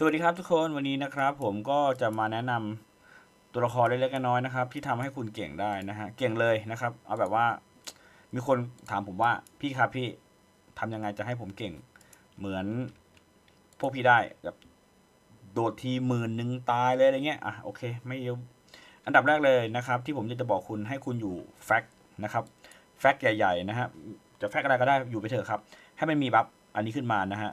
สวัสดีครับทุกคนวันนี้นะครับ ผมก็จะมาแนะนำตัวละครเล็กๆน้อยๆนะครับ ที่ทำให้คุณเก่งได้นะฮะเก่งเลยนะครับ เอาแบบว่า มีคนถามผมว่าพี่ครับพี่ทำยังไงจะให้ผมเก่ง เหมือนพวกพี่ได้แบบโดดทีหมื่นหนึ่งตายเลยอะไรเงี้ยอะโอเค ไม่เยอะอันดับแรกเลยนะครับ ที่ผมจะบอกคุณให้คุณอยู่แฟกนะครับแฟกใหญ่ ๆ นะฮะจะแฟกอะไรก็ได้อยู่ไปเถอะครับ ให้มันมีบัฟอันนี้ขึ้นมานะฮะ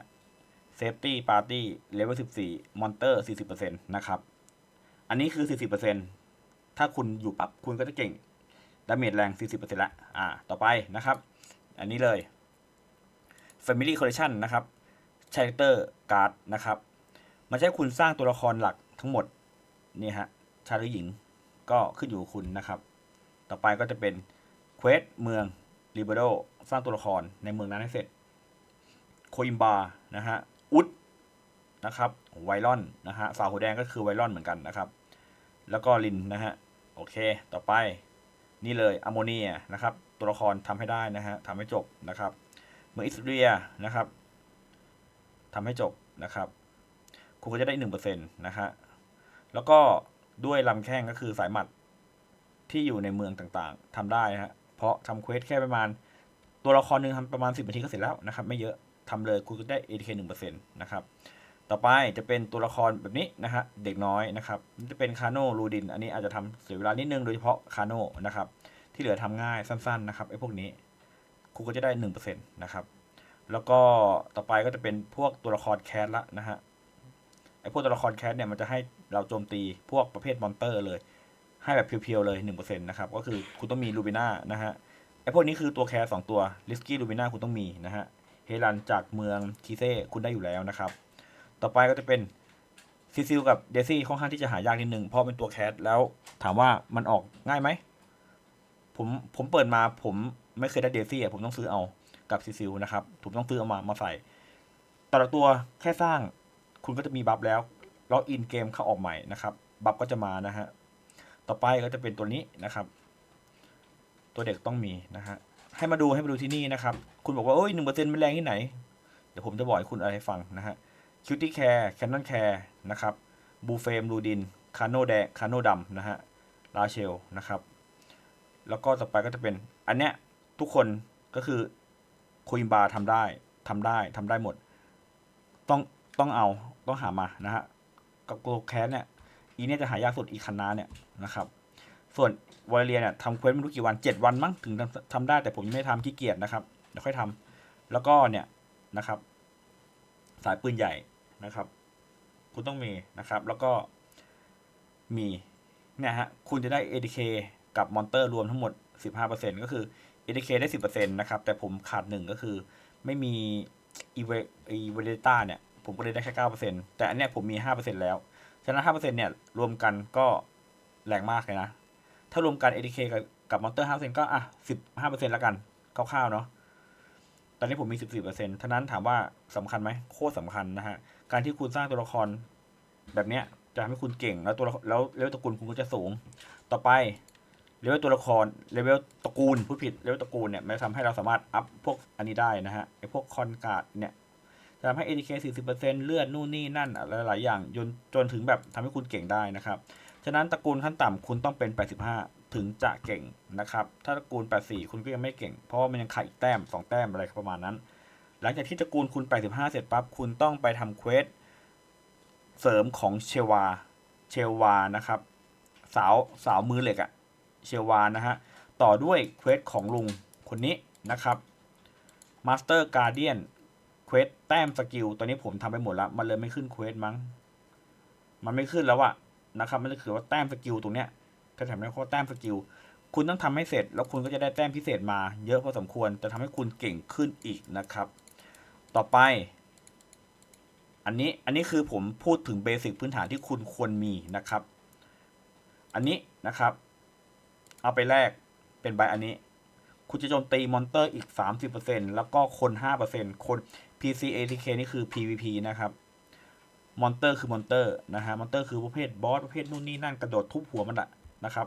เซฟตี้ปาร์ตี้เลเวล14มอนเตอร์40%นะครับ อันนี้คือ 40%ถ้าคุณอยู่ปั๊บคุณก็จะเก่งดาเมจแรง 40%ละอ่า ต่อไปนะครับ อันนี้เลย Family Collection นะครับ Character Card นะครับ มันใช้คุณสร้างตัวละครหลักทั้งหมด นี่ฮะ ชายหรือหญิงก็ขึ้นอยู่คุณนะครับ ต่อไปก็จะเป็น เควสเมืองริเบโดสร้างตัวละครในเมืองนั้นให้เสร็จ โคอิมบา นะฮะ อุดนะครับไวรอนนะฮะฝาหัวแดงก็คือไวรอนเหมือนกันนะครับ แล้วก็ลินนะฮะโอเค ต่อไปนี่เลยอะโมเนียนะครับ ตัวละครทำให้ได้นะฮะทำให้จบนะครับ เมืองอิสเรียนะครับทำให้จบนะครับ คุณก็จะได้หนึ่งเปอร์เซ็นต์นะฮะแล้วก็ด้วยลำแข้งก็คือสายหมัดที่อยู่ในเมืองต่างๆทำได้นะฮะเพราะทำเควสแค่ประมาณ ตัวละครหนึ่งทำประมาณสิบนาทีก็เสร็จแล้วนะครับ ไม่เยอะ ทำเลยคุณก็ได้ ATK หนึ่งเปอร์เซ็นต์นะครับ ต่อไปจะเป็นตัวละครแบบนี้นะฮะเด็กน้อยนะครับจะเป็นคาโนรูดิน อันนี้อาจจะทำเสียเวลานิดนึงโดยเฉพาะคาโนนะครับ ที่เหลือทำง่ายสั้นๆนะครับไอ้พวกนี้คุณก็จะได้หนึ่งเปอร์เซ็นต์นะครับ แล้วก็ต่อไปก็จะเป็นพวกตัวละครแคสละนะฮะไอ้พวกตัวละครแคสเนี่ยมันจะให้เราโจมตีพวกประเภทมอนเตอร์เลยให้แบบเพียวๆเลยหนึ่งเปอร์เซ็นต์นะครับก็คือคุณต้องมีลูบิน่านะฮะไอ้พวกนี้คือตัวแคสสองตัวลิสกี้ลูบิน่าคุณต้องมีนะฮะ เฮรันจากเมืองคีเซ่คุณได้อยู่แล้วนะครับ ต่อไปก็จะเป็นซิซิลกับเดซี่ค่อนข้างที่จะหายากนิดนึงเพราะเป็นตัวแคสแล้วถามว่ามันออกง่ายไหมผมผมเปิดมาผมไม่เคยได้เดซี่อะผมต้องซื้อเอากับซิซิลนะครับผมต้องซื้อเอามามาใส่แต่ละตัวแค่สร้างคุณก็จะมีบัฟแล้วแล้วอินเกมเข้าออกใหม่นะครับบัฟก็จะมานะฮะต่อไปก็จะเป็นตัวนี้นะครับ ตัวเด็กต้องมีนะฮะ ให้มาดูให้มาดูที่นี่นะครับ คุณบอกว่าโอ้ยหนึ่งเปอร์เซ็นต์มันแรงที่ไหน เดี๋ยวผมจะบอกให้คุณอะไรให้ฟังนะฮะคิวตี้แคร์แคนนอนแคร์นะครับบูเฟมรูดินคาโนแดคาโนดำนะฮะลาเชลนะครับ แล้วก็ต่อไปก็จะเป็น อันเนี้ยทุกคนก็คือคุยบาทำได้ทำได้ทำได้หมด ต้องต้องเอาต้องหามานะฮะกับโกลแคสเนี่ยอีเนี่ยจะหายากสุดอีคันนาเนี่ยนะครับ ส่วนวอลเลียเนี่ยทำเควสไม่รู้กี่วันเจ็ดวันมั้งถึงทำได้แต่ผมยังไม่ทำขี้เกียจนะครับเดี๋ยวค่อยทำแล้วก็เนี่ยนะครับ สายปืนใหญ่นะครับ คุณต้องมีนะครับ แล้วก็มีเนี่ยฮะคุณจะได้ ADK กับมอนเตอร์รวมทั้งหมด 15%ก็คือ ADK ได้ 10%นะครับ แต่ผมขาดหนึ่งก็คือไม่มีอีเวอีเวเลต้าเนี่ย ผมก็เลยได้แค่ 9%แต่อันเนี้ยผมมี 5%แล้ว ฉะนั้น 5%เนี่ย รวมกันก็แรงมากเลยนะ ถ้ารวมกัน ADK กับกับมอนเตอร์5%ก็อะ15%แล้วกันคร่าวๆเนาะตอนนี้ผมมี14%ท่านั้นถามว่าสำคัญไหมโคตรสำคัญนะฮะ การที่คุณสร้างตัวละครแบบเนี้ยจะทำให้คุณเก่งแล้วตัวแล้วเลเวลตระกูลคุณก็จะสูง ต่อไปเลเวลตัวละครเลเวลตระกูลผู้ผิดเลเวลตระกูลเนี่ยมันจะทำให้เราสามารถอัพพวกอันนี้ได้นะฮะไอพวกคอนการ์ดเนี่ยจะทำให้ ADK 40%เลือดนู่นนี่นั่นอะไรหลายอย่างจนจนถึงแบบทำให้คุณเก่งได้นะครับ ฉะนั้นตระกูลขั้นต่ำคุณต้องเป็น 85 ถึงจะเก่งนะครับ ถ้าตระกูล 84 คุณก็ยังไม่เก่ง เพราะว่ามันยังขาดอีกแต้ม 2 แต้มอะไรประมาณนั้น หลังจากที่ตระกูลคุณ 85 เสร็จปั๊บ คุณต้องไปทำเควสเสริมของเชวา เชวานะครับ สาวสาวมือเหล็กอะเชวานะฮะ ต่อด้วยเควสของลุงคนนี้นะครับมาสเตอร์การเดียนเควสแต้มสกิลตอนนี้ผมทำไปหมดแล้ว มันเลยไม่ขึ้นเควสมั้ง มันไม่ขึ้นแล้วอะ นะครับมันจะคือว่าแต้มสกิลตรงเนี้ยก็แถมได้ว่าแต้มสกิลคุณต้องทำให้เสร็จ แล้วคุณก็จะได้แต้มพิเศษมา เยอะพอสมควรจะทำให้คุณเก่งขึ้นอีกนะครับ ต่อไป อันนี้อันนี้คือผมพูดถึงเบสิกพื้นฐานที่คุณควรมีนะครับ อันนี้นะครับ เอาไปแลกเป็นใบอันนี้ คุณจะโจมตีมอนเตอร์อีก 30%แล้วก็คน 5%คน PC ATK นี่คือ PVP นะครับ มอนเตอร์คือมอนเตอร์นะฮะมอนเตอร์คือประเภทบอสประเภทนู่นนี่นั่นกระโดดทุบหัวมันอะนะครับ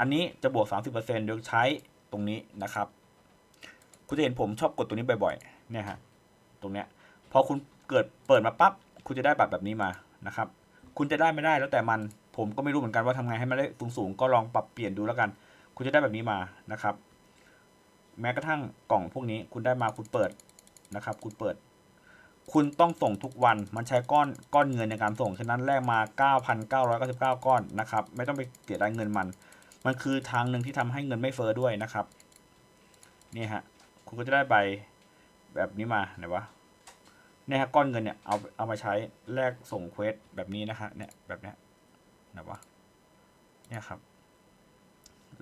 อันนี้จะบวก 30%โดยใช้ตรงนี้นะครับ คุณจะเห็นผมชอบกดตรงนี้บ่อยๆเนี่ยฮะตรงเนี้ยพอคุณเกิดเปิดมาปั๊บคุณจะได้บัตรแบบนี้มานะครับ คุณจะได้ไม่ได้แล้วแต่มันผมก็ไม่รู้เหมือนกันว่าทำไงให้มันได้สูงสูงๆก็ลองปรับเปลี่ยนดูแล้วกัน คุณจะได้แบบนี้มานะครับ แม้กระทั่งกล่องพวกนี้คุณได้มาคุณเปิดนะครับ คุณเปิด คุณต้องส่งทุกวันมันใช้ก้อนก้อนเงินในการส่ง ฉะนั้นแลกมา 9,999 ก้อนนะครับ ไม่ต้องไปเสียดายเงินมัน มันคือทางหนึ่งที่ทำให้เงินไม่เฟอ้อด้วยนะครับ นี่ฮะ คุณก็จะได้ใบแบบนี้มาไหนวะเนี่ยฮะก้อนเงินเนี่ยเอาเอามาใช้แลกส่งเควสแบบนี้นะฮะเนี่ยแบบเนี้ยไหนวะเนี่ยครับ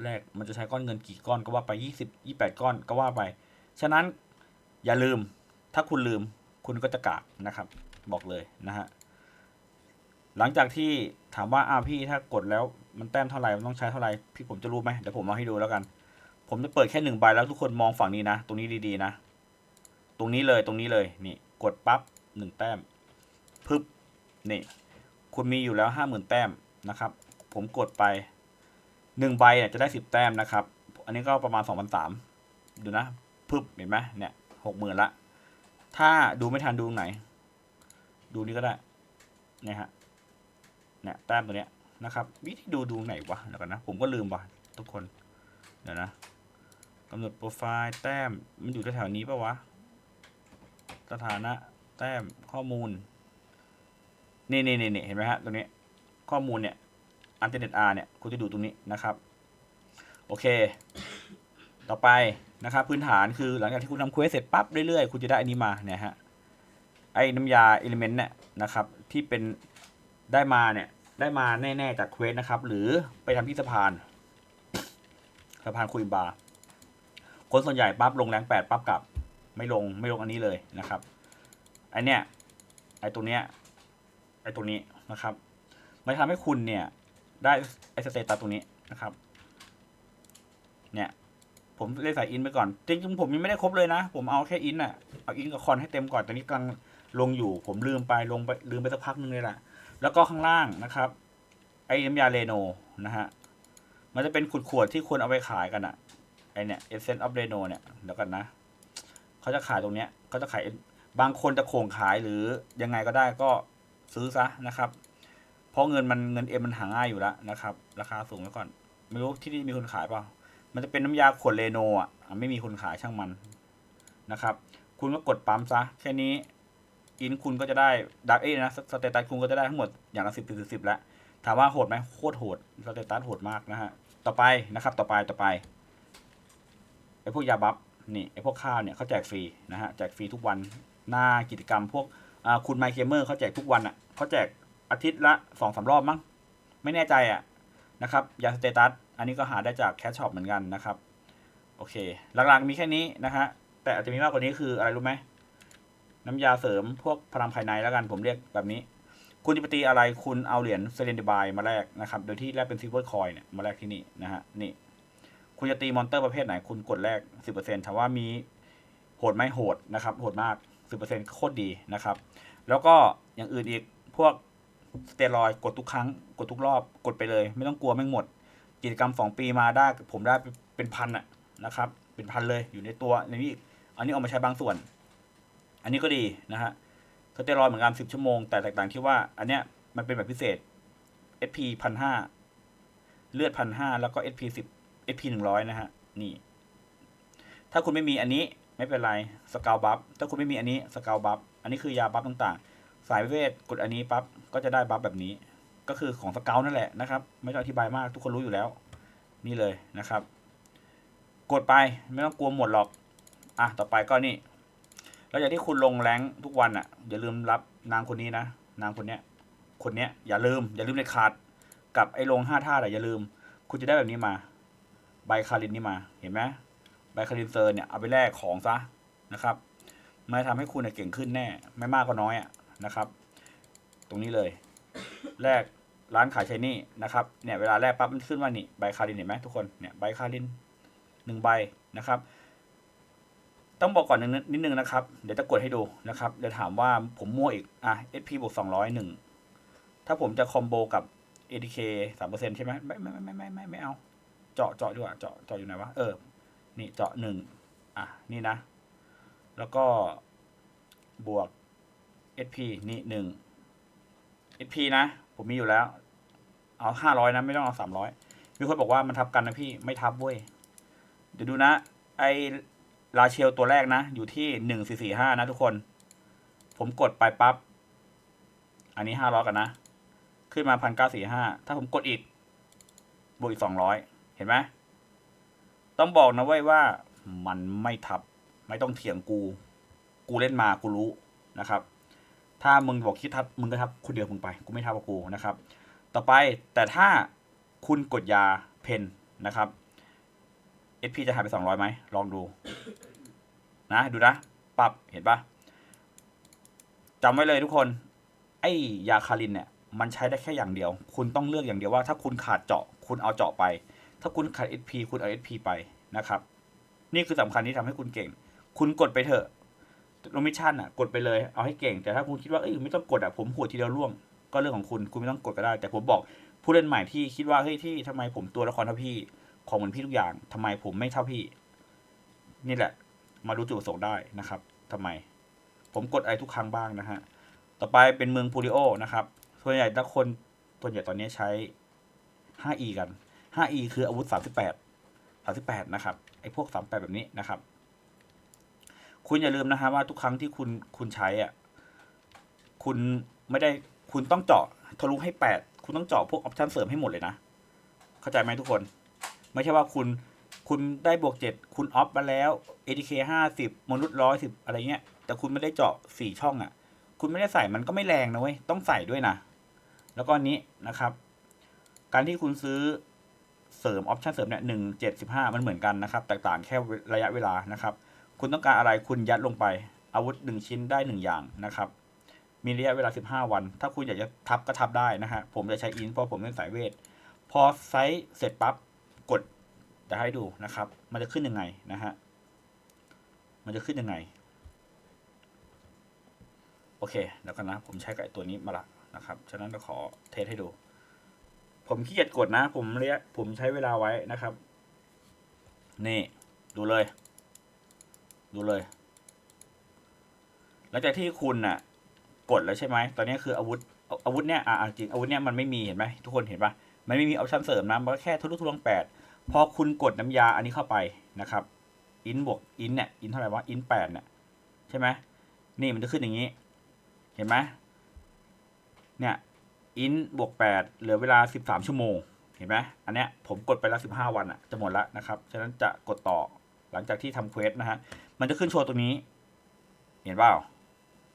แรกมันจะใช้ก้อนเงินกี่ก้อนก็ว่าไปยี่สิบยี่แปดก้อนก็ว่าไป ฉะนั้นอย่าลืมถ้าคุณลืม คุณก็จะกากนะครับ บอกเลยนะฮะหลังจากที่ถามว่าอ้าวพี่ถ้ากดแล้วมันแต้มเท่าไหร่มันต้องใช้เท่าไหร่พี่ผมจะรู้ไหมเดี๋ยวผมเอาให้ดูแล้วกัน ผมจะเปิดแค่หนึ่งใบแล้วทุกคนมองฝั่งนี้นะ ตรงนี้ดีๆนะ ตรงนี้เลยตรงนี้เลยนี่กดปั๊บหนึ่งแต้มพึบนี่คุณมีอยู่แล้วห้าหมื่นแต้มนะครับ ผมกดไปหนึ่งใบเนี่ยจะได้สิบแต้มนะครับ อันนี้ก็ประมาณสองพันสามดูนะพึบเห็นไหมเนี่ยหกหมื่นละ ถ้าดูไม่ทันดูตรงไหน ดูนี่ก็ได้เนี่ยฮะเนี่ยแต้มตัวเนี้ยนะครับ วิธีดูดูไหนวะเดี๋ยวกันนะ ผมก็ลืมว่ะทุกคน เดี๋ยวนะกำหนดโปรไฟล์แต้มมันอยู่แถวๆนี้ปะวะ สถานะแต้มข้อมูล นี่นี่นี่เห็นไหมฮะตรงนี้ข้อมูลเนี่ยอันเทอร์เน็ตอาร์เนี่ยคุณจะดูตรงนี้นะครับ โอเค ต่อไป นะครับพื้นฐานคือหลังจากที่คุณทำเควสเสร็จปั๊บเรื่อยๆ คุณจะได้อันนี้มาเนี่ยฮะไอ้น้ำยาเอลิเมนต์เนี่ยนะครับที่เป็นได้มาเนี่ยได้มาแน่ๆจากเควสนะครับหรือไปทำที่สะพานสะพานคุยบาร์คนส่วนใหญ่ปั๊บลงแรงแปดปั๊บกลับ ไม่ลงไม่ลงอันนี้เลยนะครับไอเนี้ยไอตัวเนี้ยไอตัวนี้นะครับมันทำให้คุณเนี่ยได้ไอสเตตัสตรงนี้นะครับเนี่ย ผมเล่นสายอินไปก่อน จริงๆผมยังไม่ได้ครบเลยนะ ผมเอาแค่อินอะเอาอินกับคอนให้เต็มก่อนตอนนี้กำลังลงอยู่ ผมลืมไปลงไปลืมไปสักพักนึงเลยแหละแล้วก็ข้างล่างนะครับไอ้น้ำยาเรโนนะฮะ มันจะเป็นขวดๆที่ควรเอาไปขายกันอะไอเนี่ยเอเซนต์ออฟเรโนเนี่ยเดี๋ยวกันนะเขาจะขายตรงเนี้ยเขาจะขายบางคนจะโข่งขายหรือยังไงก็ได้ก็ซื้อซะนะครับ เพราะเงินมันเงินเอ็มมันหาง่ายอยู่แล้วนะครับ ราคาสูงไว้ก่อน ไม่รู้ที่นี่มีคนขายเปล่า มันจะเป็นน้ำยาขวดเรโนอะไม่มีคนขายช่างมันนะครับ คุณก็กดปั๊มซะแค่นี้อินคุณก็จะได้ดักเอ้นะสเตตัสคุณก็จะได้ทั้งหมดอย่างละสิบสิบสิบแล้วถามว่าโหดไหมโคตรโหดสเตตัสโหดมากนะฮะต่อไปนะครับ ต่อไปต่อไปไอ้พวกยาบัฟนี่ไอ้พวกข้าวเนี่ยเขาแจกฟรีนะฮะแจกฟรีทุกวันหน้ากิจกรรมพวกคุณไมค์เคเมอร์เขาแจกทุกวันอะเขาแจกอาทิตย์ละสองสารอบมั้งไม่แน่ใจอะ นะครับยาสเตตัสอันนี้ก็หาได้จากแคชช็อปเหมือนกันนะครับ โอเค หลักๆมีแค่นี้นะฮะแต่อาจจะมีมากกว่านี้คืออะไรรู้ไหมน้ำยาเสริมพวกพลังภายในแล้วกันผมเรียกแบบนี้ คุณจะไปตีอะไรคุณเอาเหรียญเซเลนเดบายมาแลกนะครับ โดยที่แลกเป็นซิลเวอร์คอยเนี่ยมาแลกที่นี่นะฮะนี่ คุณจะตีมอนเตอร์ประเภทไหน คุณกดแลกสิบเปอร์เซ็นต์ถามว่ามีโหดไหมโหดนะครับโหดมากสิบเปอร์เซ็นต์โคตรดีนะครับ แล้วก็อย่างอื่นอีกพวก สเตียรอยกดทุกครั้ง กดทุกรอบ กดไปเลย ไม่ต้องกลัวไม่งหมด กิจกรรมสองปีมาได้ผมได้เป็นพันอะนะครับ เป็นพันเลยอยู่ในตัวในนี้อันนี้เอามาใช้บางส่วน อันนี้ก็ดีนะฮะสเตียรอยเหมือนกันสิบชั่วโมง แต่แตกต่างที่ว่า อันเนี้ยมันเป็นแบบพิเศษ SP พันห้าเลือดพันห้าแล้วก็ SP สิบ SP หนึ่งร้อยนะฮะ นี่ ถ้าคุณไม่มีอันนี้ไม่เป็นไรสกาวบัฟถ้าคุณไม่มีอันนี้สกาวบัฟอันนี้คือยาบัฟต่าง สายเวทกดอันนี้ปั๊บก็จะได้บัฟแบบนี้ ก็คือของสเกลนั่นแหละนะครับ ไม่ต้องอธิบายมากทุกคนรู้อยู่แล้ว นี่เลยนะครับ กดไปไม่ต้องกลัวหมดหรอกอะต่อไปก็นี่แล้วอย่างที่คุณลงแรงทุกวันอะ อย่าลืมรับนางคนนี้นะ นางคนเนี้ย คนเนี้ย อย่าลืม อย่าลืมเลยขาด กับไอ้ลงห้าท่าแต่อย่าลืม คุณจะได้แบบนี้มา ใบคารินนี่มา เห็นไหมใบคารินเซอร์เนี่ยเอาไปแลกของซะนะครับมันจะทำให้คุณเนี่ยเก่งขึ้นแน่ ไม่มากก็น้อยอะ นะครับ ตรงนี้เลย แลกร้านขายใช้นี่นะครับ เนี่ยเวลาแลกปั๊บมันขึ้นว่านี่ใบคารินเห็นไหมทุกคน เนี่ยใบคารินหนึ่งใบนะครับ ต้องบอกก่อนนิดนึงนะครับ เดี๋ยวจะกดให้ดูนะครับ เดี๋ยวถามว่าผมมั่วอีก อะ SP บวกสองร้อยหนึ่งถ้าผมจะคอมโบกับ ATK สามเปอร์เซ็นต์ใช่ไหมไม่ไม่ไม่ไม่ไม่ไม่เอา เจาะเจาะดีกว่าเจาะเจาะอยู่ไหนวะ เออ นี่เจาะหนึ่งอะ นี่นะ แล้วก็บวก SP นี่หนึ่ง SP นะ ผมมีอยู่แล้ว เอาห้าร้อยนะ ไม่ต้องเอาสามร้อยมีคนบอกว่ามันทับกันนะพี่ไม่ทับเว้ย เดี๋ยวดูนะ ไอลาเชลตัวแรกนะ อยู่ที่หนึ่งสี่สี่ห้านะทุกคน ผมกดไปปั๊บ อันนี้ห้าร้อยกันนะ ขึ้นมาพันเก้าสี่ห้า ถ้าผมกดอีก บวกอีกสองร้อย เห็นไหม ต้องบอกนะเว้ยว่ามันไม่ทับ ไม่ต้องเถียงกู กูเล่นมากูรู้นะครับ ถ้ามึงบอกคิดทับมึงก็ทับคนเดียวมึงไปกูไม่ทับกับกูนะครับ ต่อไปแต่ถ้าคุณกดยาเพนนะครับ SP จะหายไปสองร้อยไหมลองดู นะดูนะปรับเห็นปะจำไว้เลยทุกคน ไอ้ยาคารินเนี่ยมันใช้ได้แค่อย่างเดียว คุณต้องเลือกอย่างเดียวว่า ถ้าคุณขาดเจาะคุณเอาเจาะไป ถ้าคุณขาด SP คุณเอา SP ไปนะครับ นี่คือสำคัญที่ทำให้คุณเก่ง คุณกดไปเถอะ โนมิชั่นอะกดไปเลยเอาให้เก่ง แต่ถ้าคุณคิดว่าเอ้ยไม่ต้องกดอะผมหัวทีเดียวร่วง ก็เรื่องของคุณคุณไม่ต้องกดก็ได้ แต่ผมบอกผู้เล่นใหม่ที่คิดว่าเฮ้ยที่ทำไมผมตัวละครเท่าพี่ ของเหมือนพี่ทุกอย่างทำไมผมไม่เท่าพี่ นี่แหละ มาดูจุดประสงค์ได้นะครับทำไม ผมกดอะไรทุกครั้งบ้างนะฮะต่อไปเป็นเมืองพูริโอนะครับส่วนใหญ่ถ้าคนส่วนใหญ่ตอนนี้ใช้ 5e กัน 5e คืออาวุธ 38 38 นะครับ ไอ้พวก 38 แบบนี้นะครับ คุณอย่าลืมนะฮะว่าทุกครั้งที่คุณคุณใช้อะคุณไม่ได้คุณต้องเจาะทะลุให้8คุณต้องเจาะพวกออปชันเสริมให้หมดเลยนะ เข้าใจไหมทุกคน ไม่ใช่ว่าคุณคุณได้บวก7คุณออฟมาแล้ว ATK 50มนุษย์ร้อยสิบอะไรเงี้ย แต่คุณไม่ได้เจาะ4ช่องอะ คุณไม่ได้ใส่มันก็ไม่แรงนะเว้ย ต้องใส่ด้วยนะ แล้วก็นนี้นะครับ การที่คุณซื้อเสริมออปชันเสริมเนี่ยหนึ่งเจ็ดสิบห้ามันเหมือนกันนะครับ แตกต่างแค่ระยะเวลานะครับ คุณต้องการอะไรคุณยัดลงไป อาวุธหนึ่งชิ้นได้หนึ่งอย่างนะครับ มีระยะเวลาสิบห้าวัน ถ้าคุณอยากจะทับก็ทับได้นะฮะ ผมจะใช้อินเพราะผมเป็นสายเวท พอไซส์เสร็จปั๊บกดจะให้ดูนะครับ มันจะขึ้นยังไงนะฮะ มันจะขึ้นยังไง โอเคเดี๋ยวกันนะ ผมใช้กับไอ้ตัวนี้มาละนะครับ ฉะนั้นเราขอเทสให้ดู ผมขี้เกียจกดนะ ผมเรียกผมใช้เวลาไว้นะครับ นี่ ดูเลย ดูเลย หลังจากที่คุณน่ะ กดแล้วใช่ไหม ตอนนี้คืออาวุธ อาวุธเนี่ยอ่าจริงอาวุธเนี่ยมันไม่มีเห็นไหมทุกคนเห็นปะมันไม่มีออปชั่นเสริมนะมันก็แค่ทุลุทุลงแปดพอคุณกดน้ำยาอันนี้เข้าไปนะครับ อินบวกอินเนี่ยอินเท่าไหร่วะอินแปดเนี่ยใช่ไหมนี่มันจะขึ้นอย่างนี้ เห็นไหมเนี่ยอินบวกแปดเหลือเวลาสิบสามชั่วโมงเห็นไหมอันเนี้ยผมกดไปแล้วสิบห้าวันอะจะหมดแล้วนะครับ ฉะนั้นจะกดต่อหลังจากที่ทำเควสนะฮะ มันจะขึ้นโชว์ตรงนี้ เห็นเปล่า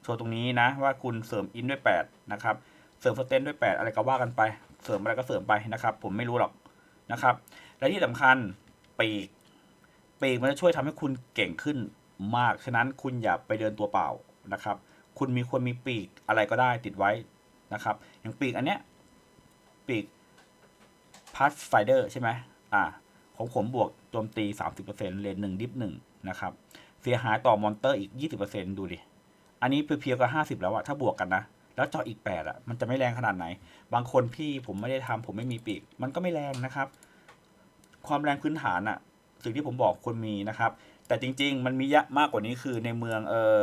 โชว์ตรงนี้นะ ว่าคุณเสริมอินด้วยแปดนะครับ เสริมสเตนด้วยแปดอะไรก็ว่ากันไป เสริมอะไรก็เสริมไปนะครับ ผมไม่รู้หรอกนะครับ และที่สำคัญปีกปีกมันจะช่วยทำให้คุณเก่งขึ้นมาก ฉะนั้นคุณอย่าไปเดินตัวเปล่านะครับ คุณมีควรมีปีกอะไรก็ได้ติดไว้นะครับ อย่างปีกอันเนี้ยปีกพาสไฟเดอร์ใช่ไหมอ่าของผมบวกโจมตี 30%เลนหนึ่งดิฟหนึ่งนะครับ เสียหายต่อมอนเตอร์อีก 20%ดูดิ อันนี้เพียวๆก็ 50 แล้วอะถ้าบวกกันนะ แล้วเจาะอีก 8อะมันจะไม่แรงขนาดไหน บางคนพี่ผมไม่ได้ทำผมไม่มีปีก มันก็ไม่แรงนะครับ ความแรงพื้นฐานอะสิ่งที่ผมบอกควรมีนะครับ แต่จริง ๆ มันมีเยอะมากกว่านี้คือในเมืองเออ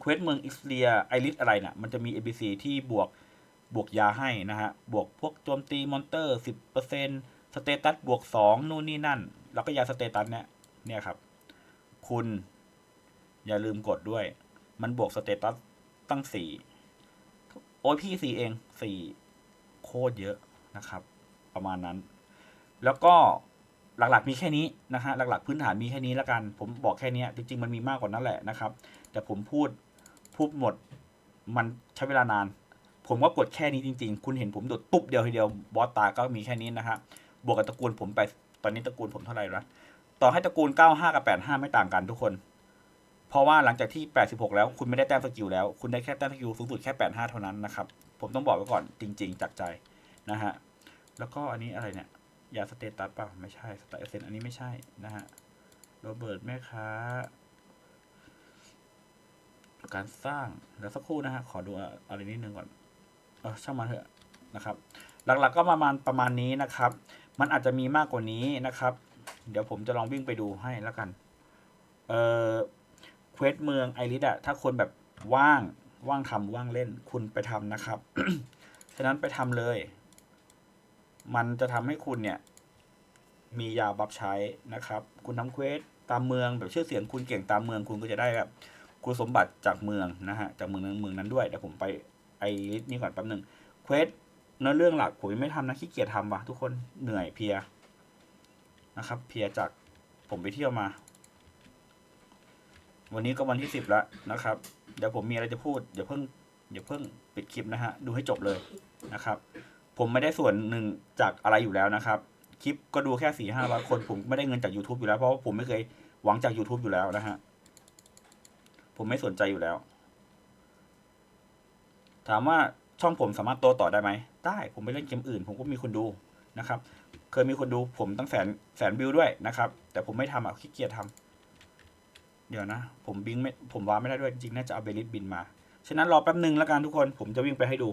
เควสเมืองอิสเลียไอริสอะไรนะ่ะ มันจะมี ABC ที่บวกบวกยาให้นะฮะ บวกพวกโจมตีมอนเตอร์ 10%สเตตัสบวก 2 นู่นนี่นั่น แล้วก็ยาสเตตัสเนี่ยเนี่ยครับ คุณ อย่าลืมกดด้วย มันบวกสเตตัสตั้ง4โอ้ยพี่สี่เอง4โคตรเยอะนะครับ ประมาณนั้น แล้วก็หลักๆมีแค่นี้นะฮะหลักๆพื้นฐานมีแค่นี้แล้วกัน ผมบอกแค่นี้จริงๆมันมีมากกว่านั้นแหละนะครับ แต่ผมพูดพูดหมดมันใช้เวลานาน ผมก็กดแค่นี้จริง ๆ คุณเห็นผมโดดตุ๊บเดียวทีเดียวบอสตาก็มีแค่นี้นะฮะบวกกับตระกูลผมไปตอนนี้ตระกูลผมเท่าไหร่ละ ต่อให้ตระกูล 95 กับ 85 ไม่ต่างกันทุกคน เพราะว่าหลังจากที่ 86 แล้วคุณไม่ได้แต้มสกิลแล้ว คุณได้แค่แต้มสกิลสูงสุดแค่ 85 เท่านั้นนะครับ ผมต้องบอกไว้ก่อนจริง ๆ จากใจนะฮะ แล้วก็อันนี้อะไรเนี่ย ยาสเตตัสเปล่าไม่ใช่สไตล์เซนอันนี้ไม่ใช่นะฮะ โรเบิร์ตแม่ค้า การสร้างเดี๋ยวสักครู่นะฮะ ขอดูอะไรนิดนึงก่อน เออช่างมันเถอะนะครับ หลักๆก็ประมาณประมาณนี้นะครับ มันอาจจะมีมากกว่านี้นะครับ เดี๋ยวผมจะลองวิ่งไปดูให้แล้วกัน เออเควสเมืองไอริสอะถ้าคนแบบว่างว่างทำว่างเล่นคุณไปทำนะครับ ฉะนั้นไปทำเลย มันจะทำให้คุณเนี่ย มียาบัฟใช้นะครับ คุณทำเควสตามเมืองแบบชื่อเสียงคุณเก่งตามเมืองคุณก็จะได้แบบคุณสมบัติจากเมืองนะฮะจากเมืองนั้นเมืองนั้นด้วยเดี๋ยวผมไปไอลิสนี้ก่อนแป๊บหนึ่งเควสเนื้อเรื่องหลักผมยังไม่ทำนะขี้เกียจทำว่ะทุกคนเหนื่อยเพีย นะครับ เพียจากผมไปเที่ยวมา วันนี้ก็วันที่สิบแล้วนะครับ เดี๋ยวผมมีอะไรจะพูดอย่าเพิ่งอย่าเพิ่งปิดคลิปนะฮะดูให้จบเลยนะครับ ผมไม่ได้ส่วนหนึ่งจากอะไรอยู่แล้วนะครับ คลิปก็ดูแค่สี่ห้าร้อยคนผมไม่ได้เงินจาก YouTube อยู่แล้วเพราะว่าผมไม่เคยหวังจาก YouTube อยู่แล้วนะฮะผมไม่สนใจอยู่แล้ว ถามว่าช่องผมสามารถโตต่อได้ไหมได้ ผมไปเล่นเกมอื่น ผมก็มีคนดูนะครับ เคยมีคนดูผมตั้งแสนแสนวิวด้วยนะครับ แต่ผมไม่ทำอะขี้เกียจทำเดี๋ยวนะ ผมบิงไม่ผมวาไม่ได้ด้วยจริงๆน่าจะเอาเบลิสบินมา ฉะนั้นรอแป๊บหนึ่งแล้วกันทุกคนผมจะวิ่งไปให้ดู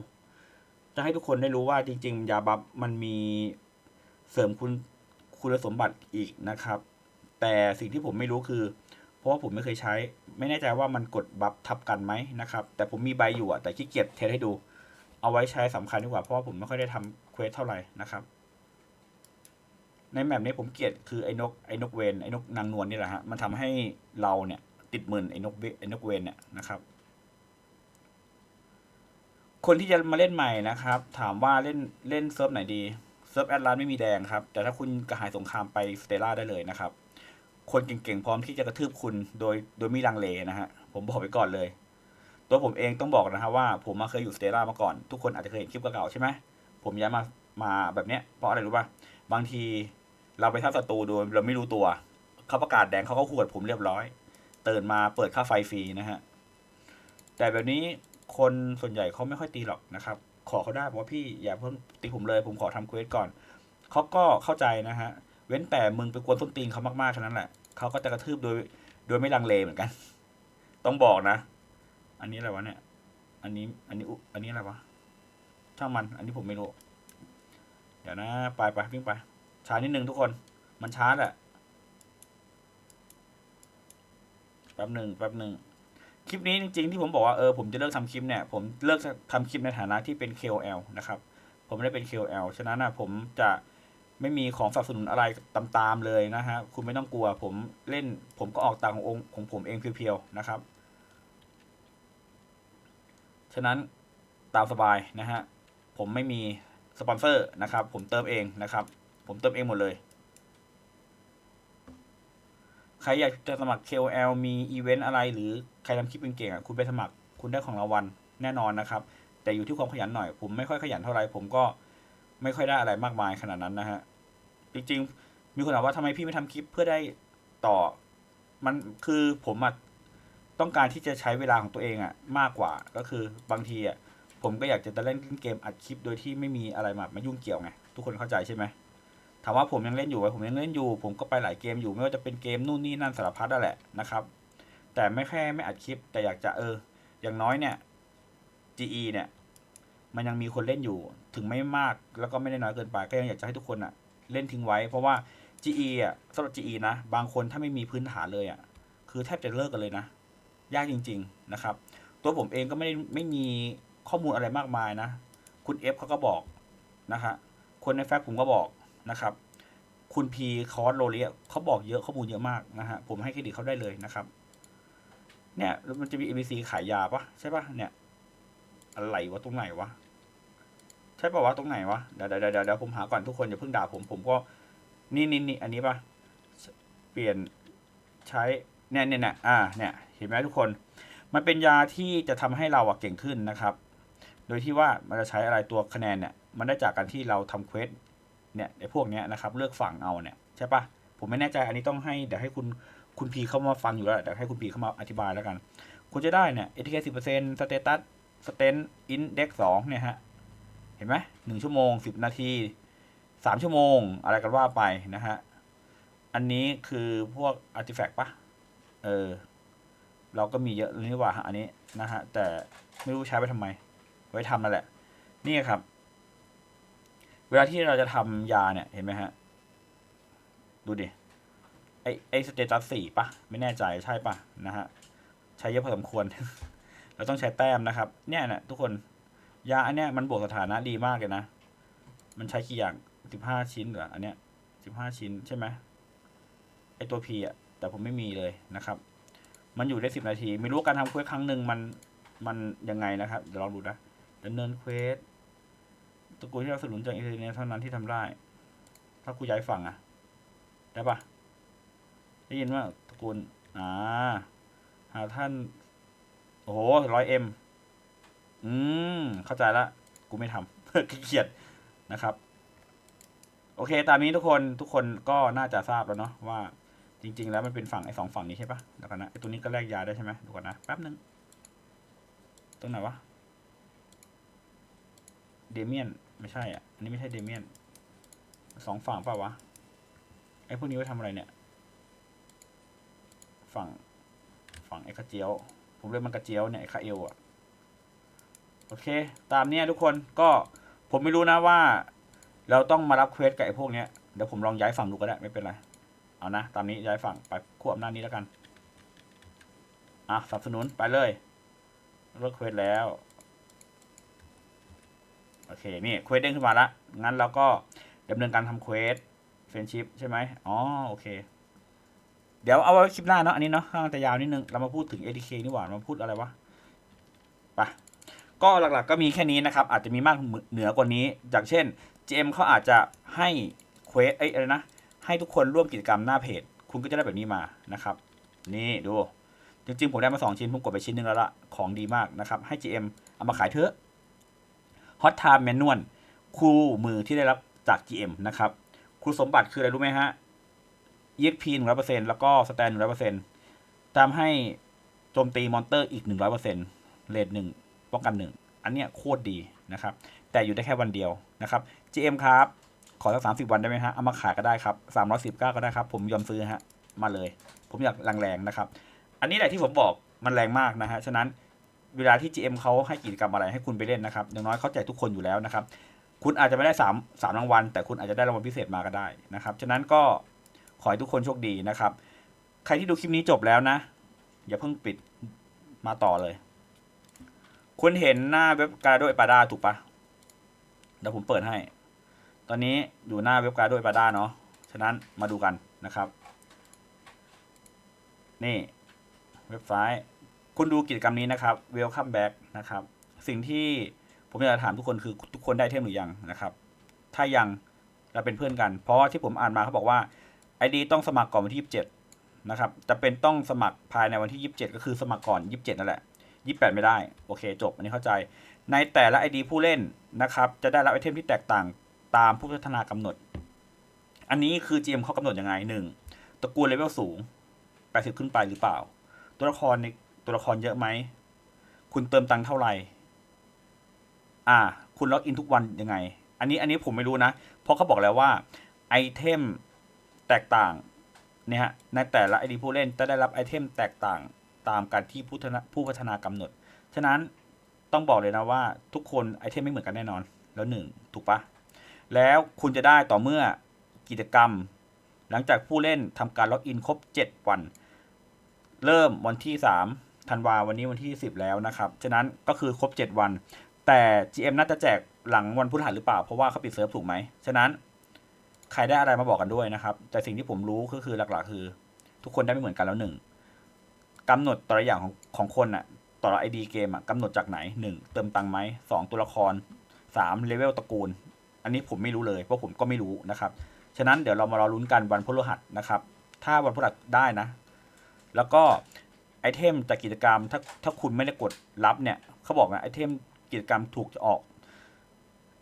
จะให้ทุกคนได้รู้ว่าจริง ๆ ยาบัฟมันมีเสริมคุณคุณสมบัติอีกนะครับ แต่สิ่งที่ผมไม่รู้คือ เพราะว่าผมไม่เคยใช้ ไม่แน่ใจว่ามันกดบัฟทับกันไหมนะครับ แต่ผมมีใบอยู่อะแต่ขี้เกียจเทสให้ดู เอาไว้ใช้สำคัญดีกว่าเพราะว่าผมไม่ค่อยได้ทำเควสเท่าไหร่นะครับ ในแมปนี้ผมเกลียดคือไอ้นกไอ้นกเวนไอ้นกนางนวลนี่แหละฮะมันทำให้เราเนี่ยติดหมื่นไอ้นกเวไอ้นกเวนเนี่ยนะครับ คนที่จะมาเล่นใหม่นะครับ ถามว่าเล่นเล่นเซิร์ฟไหนดีเซิร์ฟแอดลานไม่มีแดงครับ แต่ถ้าคุณกระหายสงครามไปสเตล่าได้เลยนะครับ คนเก่งๆพร้อมที่จะกระทืบคุณโดยโดยม่ลังเลนะฮะผมบอกไปก่อนเลย ตัวผมเองต้องบอกนะฮะว่าผมมาเคยอยู่สเตล่ามาก่อน ทุกคนอาจจะเคยเห็นคลิปเก่าๆใช่ไหมผมย้ายมามาแบบเนี้ยเพราะอะไรรู้ป่ะบางที เราไปทับศัตรูโดยเราไม่รู้ตัว เขาประกาศแดงเขาก็ขวดผมเรียบร้อยตื่นมาเปิดค่าไฟฟรีนะฮะ แต่แบบนี้คนส่วนใหญ่เขาไม่ค่อยตีหรอกนะครับ ขอเขาได้บอกว่าพี่อย่าเพิ่งตีผมเลย ผมขอทำเควสก่อน เขาก็เข้าใจนะฮะ เว้นแต่มึงไปกวนส้นตีนเขามากๆแค่นั้นแหละ เขาก็จะกระทืบโดยโดยไม่ลังเลเหมือนกัน ต้องบอกนะ อันนี้อะไรวะเนี่ย อันนี้ อันนี้อุอันนี้อะไรวะ ช่างมัน อันนี้ผมไม่รู้ เดี๋ยวนะ ไปไปวิ่งไป ช้านิดนึงทุกคน มันช้าแหละแป๊บหนึ่งแป๊บหนึ่งคลิปนี้จริงๆที่ผมบอกว่าเออผมจะเลิกทำคลิปเนี่ยผมเลิกทำคลิปในฐานะที่เป็น KOL นะครับ ผมไม่ได้เป็น KOL ฉะนั้นนะผมจะไม่มีของสนับสนุนอะไรตามๆเลยนะฮะคุณไม่ต้องกลัว ผมเล่นผมก็ออกตังขององค์ของผมเองเพียวๆนะครับ ฉะนั้นตามสบายนะฮะผมไม่มีสปอนเซอร์นะครับ ผมเติมเองนะครับ ผมเติมเองหมดเลย ใครอยากจะสมัคร KOL มีอีเวนต์อะไรหรือใครทำคลิปเป็นเก่งอะคุณไปสมัครคุณได้ของรางวัลแน่นอนนะครับ แต่อยู่ที่ความขยันหน่อย ผมไม่ค่อยขยันเท่าไหร่ผมก็ไม่ค่อยได้อะไรมากมายขนาดนั้นนะฮะจริงๆ มีคนถามว่าทำไมพี่ไม่ทำคลิปเพื่อได้ต่อมันคือผมอะต้องการที่จะใช้เวลาของตัวเองอะมากกว่าก็คือบางทีอะผมก็อยากจะเล่นเกมอัดคลิปโดยที่ไม่มีอะไรมามายุ่งเกี่ยวไงทุกคนเข้าใจใช่ไหม ถามว่าผมยังเล่นอยู่ไหมผมยังเล่นอยู่ ผมก็ไปหลายเกมอยู่ไม่ว่าจะเป็นเกมนู่นนี่นั่นสารพัดนั่นแหละนะครับ แต่ไม่แค่ไม่อัดคลิป แต่อยากจะเออ อย่างน้อยเนี่ย GE เนี่ย มันยังมีคนเล่นอยู่ ถึงไม่มากแล้วก็ไม่ได้น้อยเกินไป ก็ยังอยากจะให้ทุกคนอะเล่นทิ้งไว้ เพราะว่า GE อะสำหรับ GE นะ บางคนถ้าไม่มีพื้นฐานเลยอะ คือแทบจะเลิกกันเลยนะ ยากจริง ๆนะครับ ตัวผมเองก็ไม่ได้ไม่มีข้อมูลอะไรมากมายนะ คุณเอฟเขาก็บอกนะฮะคนในแฟกผมก็บอก นะครับ คุณพีคอร์สโรเลียเขาบอกเยอะข้อมูลเยอะมากนะฮะผมให้เครดิตเขาได้เลยนะครับ เนี่ยแล้วมันจะมี ABC ขายยาปะใช่ปะเนี่ย อะไรวะตรงไหนวะใช่ปะวะตรงไหนวะเดี๋ยวเดี๋ยวเดี๋ยวเดี๋ยวผมหาก่อนทุกคนอย่าเพิ่งด่าผมผมก็นี่นี่นี่อันนี้ปะเปลี่ยนใช้เนี่ยเนี่ยเนี่ยอ่าเนี่ยเห็นไหมทุกคน มันเป็นยาที่จะทำให้เราอะเก่งขึ้นนะครับ โดยที่ว่ามันจะใช้อะไรตัวคะแนนเนี่ยมันได้จากการที่เราทำเควส เนี่ยไอ้พวกเนี้ยนะครับเลือกฝั่งเอาเนี่ยใช่ปะผมไม่แน่ใจอันนี้ต้องให้เดี๋ยวให้คุณคุณพีเข้ามาฟังอยู่แล้วเดี๋ยวให้คุณพีเข้ามาอธิบายแล้วกัน คุณจะได้เนี่ยเอทีเคสิบเปอร์เซ็นต์สเตตัสสเตนอินเด็กสองเนี่ยฮะเห็นไหมหนึ่งชั่วโมงสิบนาทีสามชั่วโมง อะไรกันว่าไปนะฮะ อันนี้คือพวกอาร์ติแฟกต์ปะเออ เราก็มีเยอะเลยนี่หว่าอันนี้นะฮะ แต่ไม่รู้ใช้ไปทำไม ไว้ทำนั่นแหละ นี่ครับ เวลาที่เราจะทำยาเนี่ยเห็นไหมฮะ ดูดิ ไอไอสเตตัสสี่ปะไม่แน่ใจใช่ปะนะฮะ ใช้เยอะพอสมควร เราต้องใช้แต้มนะครับ เนี่ยนะทุกคนยาอันเนี้ยมันบวกสถานะดีมากเลยนะ มันใช้กี่อย่างสิบห้าชิ้นเหรออันเนี้ยสิบห้าชิ้นใช่ไหมไอตัว P อะแต่ผมไม่มีเลยนะครับ มันอยู่ได้สิบนาที ไม่รู้การทำเควสครั้งหนึ่งมันมันยังไงนะครับ เดี๋ยวลองดูนะดำเนินเควส ตระกูลที่เราสนุนจากอินเทอร์เน็ตเท่านั้นที่ทำได้ ถ้ากูย้ายฝั่งอะได้ปะได้ยินว่าตระกูลอ่าหาท่าน โอ้โหร้อยเอ็มอืม เข้าใจละ กูไม่ทำขี้เกียจนะครับ โอเค ตามนี้ทุกคน ทุกคนก็น่าจะทราบแล้วเนาะว่า จริง ๆ แล้วมันเป็นฝั่งไอ้สองฝั่งนี้ใช่ปะเดี๋ยวกันนะไอ้ตัวนี้ก็แลกยาได้ใช่ไหมดูก่อนนะ แป๊บนึง ตรงไหนวะ เดเมียน ไม่ใช่อะ อันนี้ไม่ใช่เดเมียนสองฝั่งเปล่าวะ ไอ้พวกนี้ไว้ทำอะไรเนี่ย ฝั่ง ฝั่งไอ้กระเจียว ผมเรียกมันกระเจียวเนี่ยไอ้คาเอลอะ โอเค ตามเนี้ยทุกคน ก็ผมไม่รู้นะว่า เราต้องมารับเควสกับไอ้พวกเนี้ย เดี๋ยวผมลองย้ายฝั่งดูก็ได้ไม่เป็นไร เอานะ ตามนี้ย้ายฝั่งไปควบหน้านี้แล้วกัน อะสนับสนุนไปเลยเลิกเควสแล้ว โอเค นี่เควสเด้งขึ้นมาละ งั้นเราก็ดำเนินการทำเควสเฟนชิพใช่ไหมอ๋อ โอเค เดี๋ยวเอาไว้คลิปหน้าเนาะ อันนี้เนาะข้างจะยาวนิดนึง เรามาพูดถึง ATK นี่หว่ามาพูดอะไรวะไปก็หลักๆก็มีแค่นี้นะครับ อาจจะมีมากเหนือกว่านี้อย่างเช่น GM เขาอาจจะให้เควสเอ้ยอะไรนะ ให้ทุกคนร่วมกิจกรรมหน้าเพจ คุณก็จะได้แบบนี้มานะครับ นี่ดู จริงๆ ผมได้มาสองชิ้น ผมกดไปชิ้นหนึงแล้วละของดีมากนะครับ ให้ GM เอามาขายเถอะ Hot Time Manual คู่มือที่ได้รับจาก GM นะครับ คุณสมบัติคืออะไรรู้ไหมฮะ EXP 100%แล้วก็สแตน100%ตามให้โจมตีมอนเตอร์อีก 100%เรทหนึ่งป้องกันหนึ่งอันเนี้ยโคตรดีนะครับ แต่อยู่ได้แค่วันเดียวนะครับ GM ครับ ขอสักสามสิบวันได้ไหมฮะ เอามาขายก็ได้ครับสามร้อยสิบเก้าก็ได้ครับ ผมยอมซื้อฮะ มาเลย ผมอยากแรงๆนะครับ อันนี้แหละที่ผมบอกมันแรงมากนะฮะ ฉะนั้น เวลาที่ GM เขาให้กิจกรรมอะไรให้คุณไปเล่นนะครับอย่างน้อยเขาแจกทุกคนอยู่แล้วนะครับ คุณอาจจะไม่ได้สามสามรางวัล แต่คุณอาจจะได้รางวัลพิเศษมาก็ได้นะครับ ฉะนั้นก็ขอให้ทุกคนโชคดีนะครับ ใครที่ดูคลิปนี้จบแล้วนะ อย่าเพิ่งปิดมาต่อเลย คุณเห็นหน้าเว็บการ์ดด้วยปาดาถูกปะเดี๋ยวผมเปิดให้ ตอนนี้อยู่หน้าเว็บการ์ดด้วยปาด้าเนาะ ฉะนั้นมาดูกันนะครับ นี่เว็บไซต์ คุณดูกิจกรรมนี้นะครับ Welcome back นะครับ สิ่งที่ผมอยากจะถามทุกคนคือทุกคนได้เทมหรือยังนะครับ ถ้ายังเราเป็นเพื่อนกัน เพราะที่ผมอ่านมาเขาบอกว่า ID ต้องสมัครก่อนวันที่ 27 นะครับจะเป็นต้องสมัครภายในวันที่ 27 ก็คือสมัครก่อน 27 นั่นแหละ 28 ไม่ได้ โอเค จบ อันนี้เข้าใจ ในแต่ละ ID ผู้เล่นนะครับ จะได้รับไอเทมที่แตกต่างตามผู้พัฒนากำหนด อันนี้คือ GM เขากำหนดยังไงหนึ่งตระกูลเลเวลสูง 80 ขึ้นไปหรือเปล่า ตัวละครใน ตัวละครเยอะไหม คุณเติมตังค์เท่าไหร่ อ่า คุณล็อกอินทุกวันยังไง อันนี้อันนี้ผมไม่รู้นะ เพราะเขาบอกแล้วว่าไอเทมแตกต่างเนี่ยฮะในแต่ละไอดีผู้เล่นจะได้รับไอเทมแตกต่างตามการที่ผู้พัฒนาผู้พัฒนากำหนด ฉะนั้นต้องบอกเลยนะว่าทุกคนไอเทมไม่เหมือนกันแน่นอน แล้วหนึ่งถูกปะแล้วคุณจะได้ต่อเมื่อกิจกรรม หลังจากผู้เล่นทำการล็อกอินครบ 7 วัน เริ่มวันที่ 3 ธันวาวันนี้วันที่ 10 แล้วนะครับฉะนั้นก็คือครบ 7 วัน แต่ GM น่าจะแจกหลังวันพฤหัสหรือเปล่า เพราะว่าเขาปิดเซิร์ฟถูกไหมฉะนั้นใครได้อะไรมาบอกกันด้วยนะครับ แต่สิ่งที่ผมรู้ก็คือหลักๆ คือ ทุกคนได้ไม่เหมือนกันแล้วหนึ่งกำหนดต่ละอย่างของของคนอะต่อไอดีเกมอะกำหนดจากไหนหนึ่งเติมตังค์ไหมสองตัวละครสามเลเวลตระกูล อันนี้ผมไม่รู้เลยเพราะผมก็ไม่รู้นะครับฉะนั้นเดี๋ยวเรามารอลุ้นกันวันพฤหัสนะครับ ถ้าวันพฤหัสได้นะ แล้วก็ ไอเทมจากกิจกรรมถ้าถ้าคุณไม่ได้กดรับเนี่ยเขาบอกนะไอเทมกิจกรรมถูกจะออก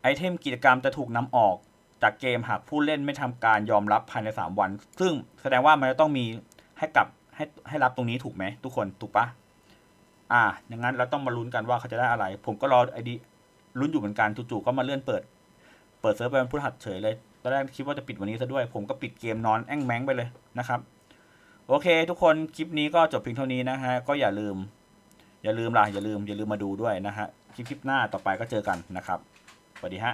ไอเทมกิจกรรมจะถูกนำออกจากเกมหากผู้เล่นไม่ทำการยอมรับภายใน 3 วัน ซึ่งแสดงว่ามันจะต้องมีให้กลับให้ให้รับตรงนี้ถูกไหมทุกคนถูกปะอ่าอย่างนั้นเราต้องมาลุ้นกันว่าเขาจะได้อะไร ผมก็รอไอดีลุ้นอยู่เหมือนกันจู่ๆก็มาเลื่อนเปิด เปิดเซิร์ฟไปวันพฤหัสเฉยเลยตอนแรกคิดว่าจะปิดวันนี้ซะด้วย ผมก็ปิดเกมนอนแอ้งแมงไปเลยนะครับ โอเค ทุกคนคลิปนี้ก็จบเพียงเท่านี้นะฮะก็อย่าลืม อย่าลืมล่ะอย่าลืมอย่าลืมมาดูด้วยนะฮะคลิปคลิปหน้าต่อไปก็เจอกันนะครับสวัสดีฮะ